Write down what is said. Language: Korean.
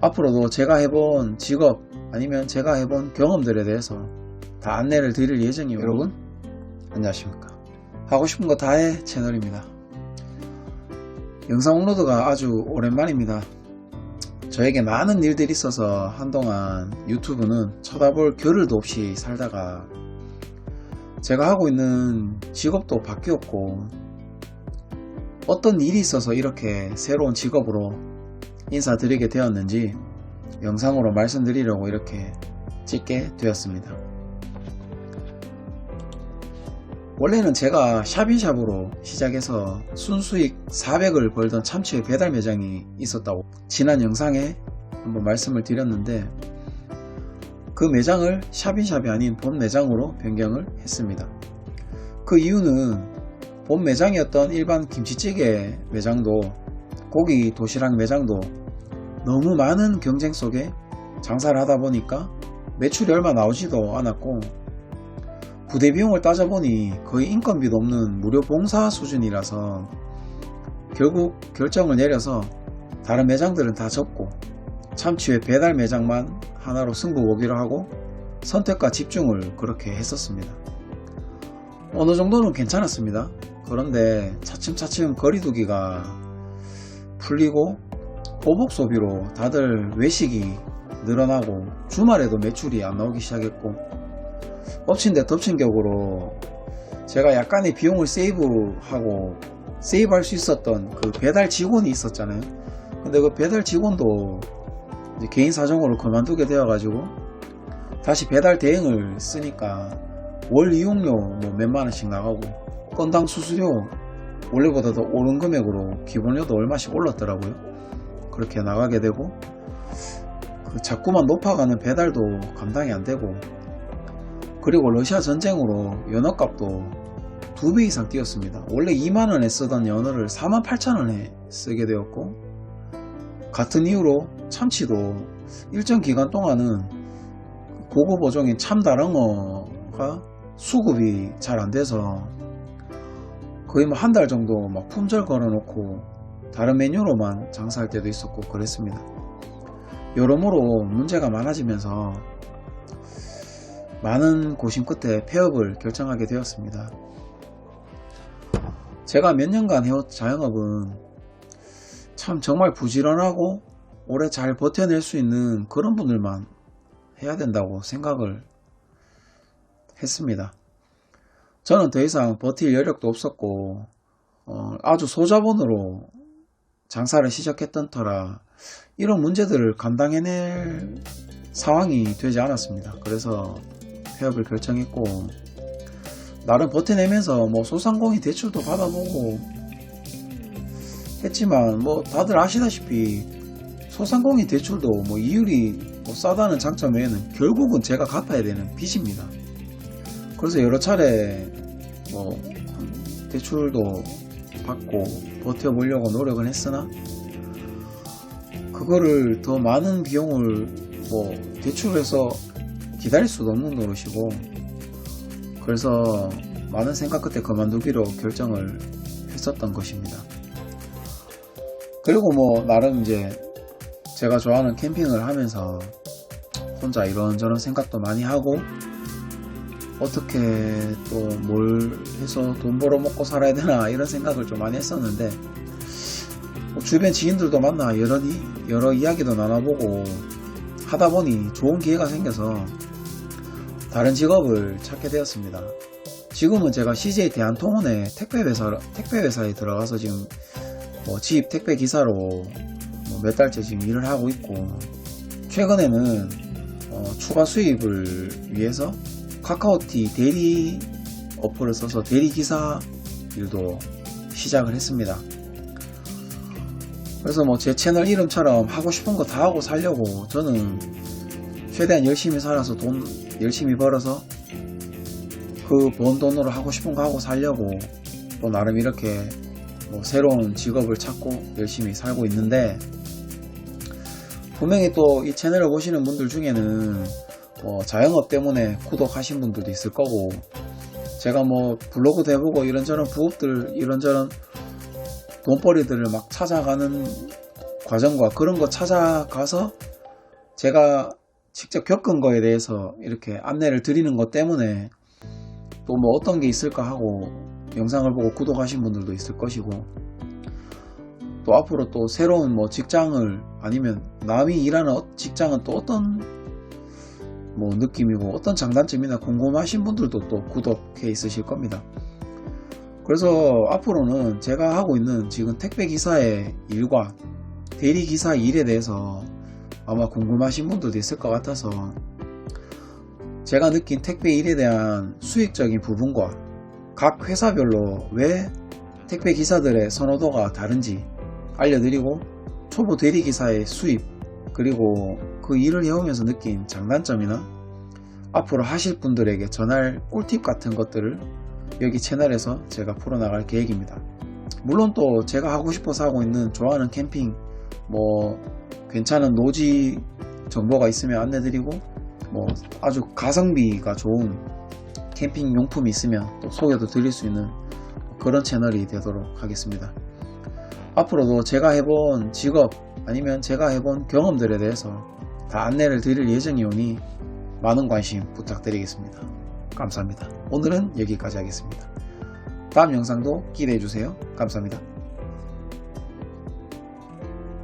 앞으로도 제가 해본 직업 아니면 제가 해본 경험들에 대해서 다 안내를 드릴 예정이에요. 여러분, 안녕하십니까. 하고 싶은 거 다 해 채널입니다. 영상 업로드가 아주 오랜만입니다. 저에게 많은 일들이 있어서 한동안 유튜브는 쳐다볼 겨를도 없이 살다가 제가 하고 있는 직업도 바뀌었고 어떤 일이 있어서 이렇게 새로운 직업으로 인사드리게 되었는지 영상으로 말씀드리려고 이렇게 찍게 되었습니다. 원래는 제가 샵인샵으로 시작해서 순수익 400을 벌던 참치의 배달 매장이 있었다고 지난 영상에 한번 말씀을 드렸는데 그 매장을 샵인샵이 아닌 본 매장으로 변경을 했습니다. 그 이유는 본 매장이었던 일반 김치찌개 매장도 고기 도시락 매장도 너무 많은 경쟁 속에 장사를 하다 보니까 매출이 얼마 나오지도 않았고 부대 비용을 따져보니 거의 인건비도 없는 무료 봉사 수준이라서 결국 결정을 내려서 다른 매장들은 다 접고 참치회 배달 매장만 하나로 승부 보기로 하고 선택과 집중을 그렇게 했었습니다. 어느 정도는 괜찮았습니다. 그런데 차츰차츰 거리두기가 풀리고 보복 소비로 다들 외식이 늘어나고 주말에도 매출이 안 나오기 시작했고 엎친 데 덮친 격으로 제가 약간의 비용을 세이브하고 세이브할 수 있었던 그 배달 직원이 있었잖아요. 근데 그 배달 직원도 개인 사정으로 그만두게 되어 가지고 다시 배달 대행을 쓰니까 월 이용료 뭐 몇만 원씩 나가고 건당 수수료 원래보다 더 오른 금액으로 기본료도 얼마씩 올랐더라고요. 그렇게 나가게 되고 그 자꾸만 높아가는 배달도 감당이 안 되고 그리고 러시아 전쟁으로 연어값도 두 배 이상 뛰었습니다. 원래 2만 원에 쓰던 연어를 4만 8천 원에 쓰게 되었고 같은 이유로 참치도 일정 기간 동안은 고급 어종인 참다랑어가 수급이 잘 안 돼서 거의 뭐 한 달 정도 막 품절 걸어놓고 다른 메뉴로만 장사할 때도 있었고 그랬습니다. 여러모로 문제가 많아지면서 많은 고심 끝에 폐업을 결정하게 되었습니다. 제가 몇 년간 해온 자영업은 참 정말 부지런하고 오래 잘 버텨낼 수 있는 그런 분들만 해야 된다고 생각을 했습니다. 저는 더 이상 버틸 여력도 없었고 어, 아주 소자본으로 장사를 시작했던 터라 이런 문제들을 감당해낼 상황이 되지 않았습니다. 그래서 폐업을 결정했고 나름 버텨내면서 뭐 소상공인 대출도 받아보고 했지만 뭐 다들 아시다시피 소상공인 대출도 뭐 이율이 뭐 싸다는 장점 외에는 결국은 제가 갚아야 되는 빚입니다. 그래서 여러 차례 뭐 대출도 받고 버텨보려고 노력을 했으나 그거를 더 많은 비용을 뭐 대출해서 기다릴 수도 없는 노릇이고 그래서 많은 생각 끝에 그만두기로 결정을 했었던 것입니다. 그리고 뭐 나름 이제 제가 좋아하는 캠핑을 하면서 혼자 이런저런 생각도 많이 하고 어떻게 또 뭘 해서 돈 벌어 먹고 살아야 되나 이런 생각을 좀 많이 했었는데 뭐 주변 지인들도 만나 여러, 이- 여러 이야기도 나눠보고 하다 보니 좋은 기회가 생겨서 다른 직업을 찾게 되었습니다. 지금은 제가 CJ 대한통운의 택배회사, 택배회사에 들어가서 지금 뭐 지입 택배 기사로 뭐 몇 달째 지금 일을 하고 있고 최근에는 어, 추가 수입을 위해서 카카오티 대리 어플을 써서 대리 기사 일도 시작을 했습니다. 그래서 뭐 제 채널 이름처럼 하고 싶은 거 다 하고 살려고 저는 최대한 열심히 살아서 돈 열심히 벌어서 그 번 돈으로 하고 싶은 거 하고 살려고 또 나름 이렇게 뭐 새로운 직업을 찾고 열심히 살고 있는데 분명히 또 이 채널을 보시는 분들 중에는 뭐 자영업 때문에 구독하신 분들도 있을 거고 제가 뭐 블로그도 해보고 이런저런 부업들 이런저런 돈벌이들을 막 찾아가는 과정과 그런 거 찾아가서 제가 직접 겪은 거에 대해서 이렇게 안내를 드리는 것 때문에 또 뭐 어떤 게 있을까 하고 영상을 보고 구독하신 분들도 있을 것이고 또 앞으로 또 새로운 뭐 직장을 아니면 남이 일하는 어- 직장은 또 어떤 뭐 느낌이고 어떤 장단점이나 궁금하신 분들도 또 구독해 있으실 겁니다. 그래서 앞으로는 제가 하고 있는 지금 택배 기사의 일과 대리 기사 일에 대해서 아마 궁금하신 분들도 있을 것 같아서 제가 느낀 택배 일에 대한 수익적인 부분과 각 회사별로 왜 택배 기사들의 선호도가 다른지 알려드리고 초보 대리 기사의 수입 그리고 그 일을 해오면서 느낀 장단점이나 앞으로 하실 분들에게 전할 꿀팁 같은 것들을 여기 채널에서 제가 풀어나갈 계획입니다. 물론 또 제가 하고 싶어서 하고 있는 좋아하는 캠핑 뭐 괜찮은 노지 정보가 있으면 안내드리고 뭐 아주 가성비가 좋은 캠핑 용품이 있으면 또 소개도 드릴 수 있는 그런 채널이 되도록 하겠습니다. 앞으로도 제가 해본 직업 아니면 제가 해본 경험들에 대해서 다 안내를 드릴 예정이오니 많은 관심 부탁드리겠습니다. 감사합니다. 오늘은 여기까지 하겠습니다. 다음 영상도 기대해주세요. 감사합니다.